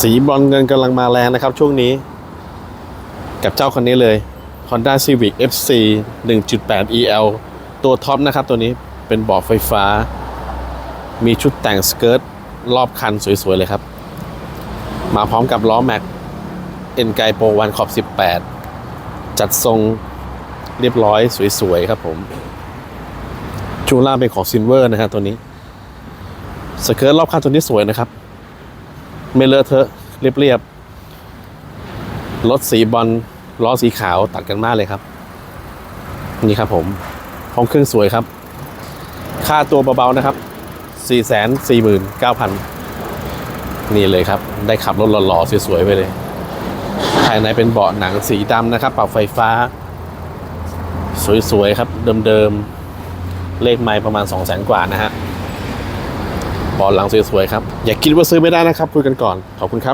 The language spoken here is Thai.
สีบรอนเงินกำลังมาแรงนะครับช่วงนี้ กับเจ้าคันนี้เลย Honda Civic FC 1.8 EL ตัวท็อปนะครับตัวนี้เป็นเบาะไฟฟ้า มีชุดแต่งสเกิร์ตรอบคันสวยๆเลยครับ มาพร้อมกับล้อแม็กเอ็นไกโปวันขอบ 18 จัดทรงเรียบร้อยสวยๆครับผมช่วงล่าเป็นของซินเวอร์นะครับตัวนี้สเกิร์ตรอบคันตัวนี้สวยนะครับ ไม่เลอะเทอะเรียบๆรถสีบอลล้อสีขาวตัดกันมากเลยครับ นี่ครับผมห้องเครื่องสวยครับ ค่าตัวเบาๆนะครับ 449,000 นี่เลยครับ ได้ขับรถหล่อๆสวยๆไปเลย ภายในเป็นเบาะหนังสีดำนะครับปรับไฟฟ้า สวยๆครับ เดิมๆ เลขไม้ประมาณ 2 0 0 0 0 0 กว่านะฮะ บาะหลังสวยๆครับ อย่าคิดว่าซื้อไม่ได้นะครับคุยกันก่อน ขอบคุณครับ